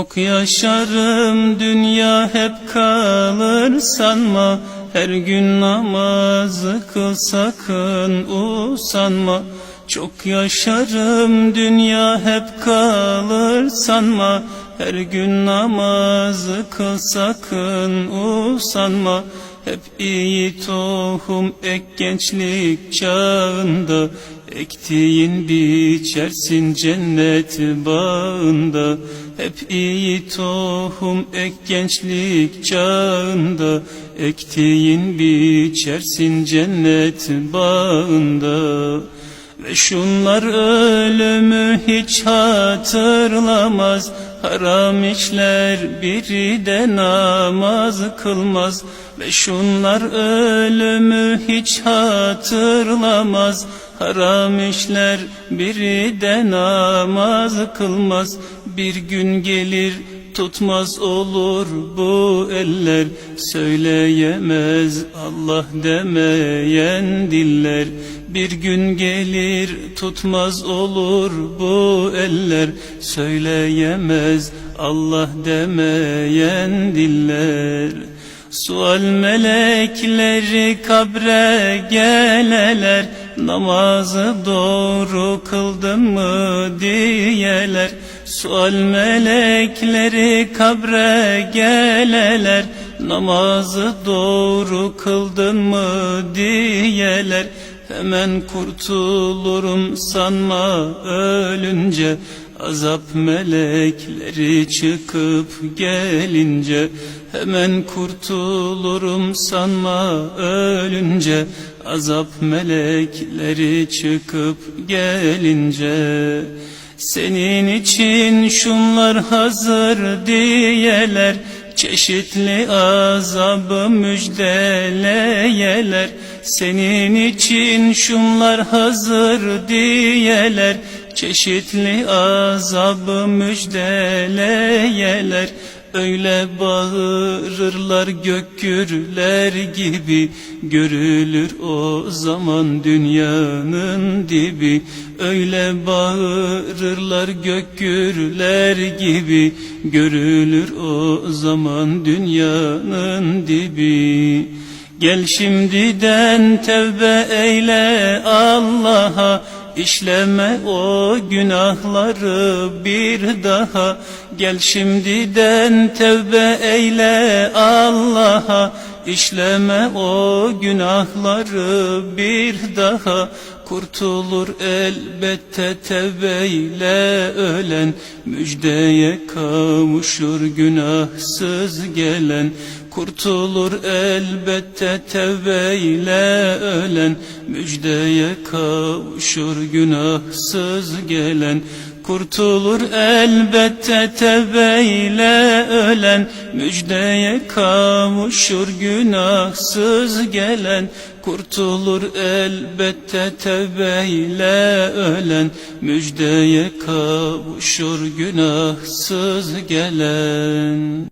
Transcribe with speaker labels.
Speaker 1: Çok yaşarım dünya hep kalır sanma. Her gün namazı kıl sakın usanma. Çok yaşarım dünya hep kalır sanma. Her gün namazı kıl sakın usanma. Hep iyi tohum ek gençlik çağında. Ektiğin biçersin cennet bağında Hep iyi tohum ek gençlik çağında Ektiğin biçersin cennet bağında. Ve şunlar ölümü hiç hatırlamaz Haram işler biri de namaz kılmaz. Ve şunlar ölümü hiç hatırlamaz Haram işler biri de namaz kılmaz Bir gün gelir tutmaz olur bu eller. Söyleyemez Allah demeyen diller. Bir gün gelir tutmaz olur bu eller. Söyleyemez Allah demeyen diller. Sual melekleri kabre geleler. Namazı doğru kıldın mı diyeler Sual melekleri kabre geleler Namazı doğru kıldın mı diyeler. Hemen kurtulurum sanma ölünce Azap melekleri çıkıp gelince. Hemen kurtulurum sanma ölünce Azap melekleri çıkıp gelince Senin için şunlar hazır diyeler Çeşitli azabı müjdeleyeler. Senin için şunlar hazır diyeler Çeşitli azabı müjdeleyeler Öyle bağırırlar gök gürler gibi Görülür o zaman dünyanın dibi. Öyle bağırırlar gök gürler gibi Görülür o zaman dünyanın dibi. Gel şimdiden tevbe eyle Allah'a İşleme o günahları bir daha Gel şimdiden tevbe eyle Allah'a. İşleme o günahları bir daha. Kurtulur elbette tevbeyle ölen. Müjdeye kavuşur günahsız gelen. Kurtulur elbette tevbeyle ölen. Müjdeye kavuşur günahsız gelen Kurtulur elbette tevbeyle ölen Müjdeye kavuşur günahsız gelen Kurtulur elbette tevbeyle ölen Müjdeye kavuşur günahsız gelen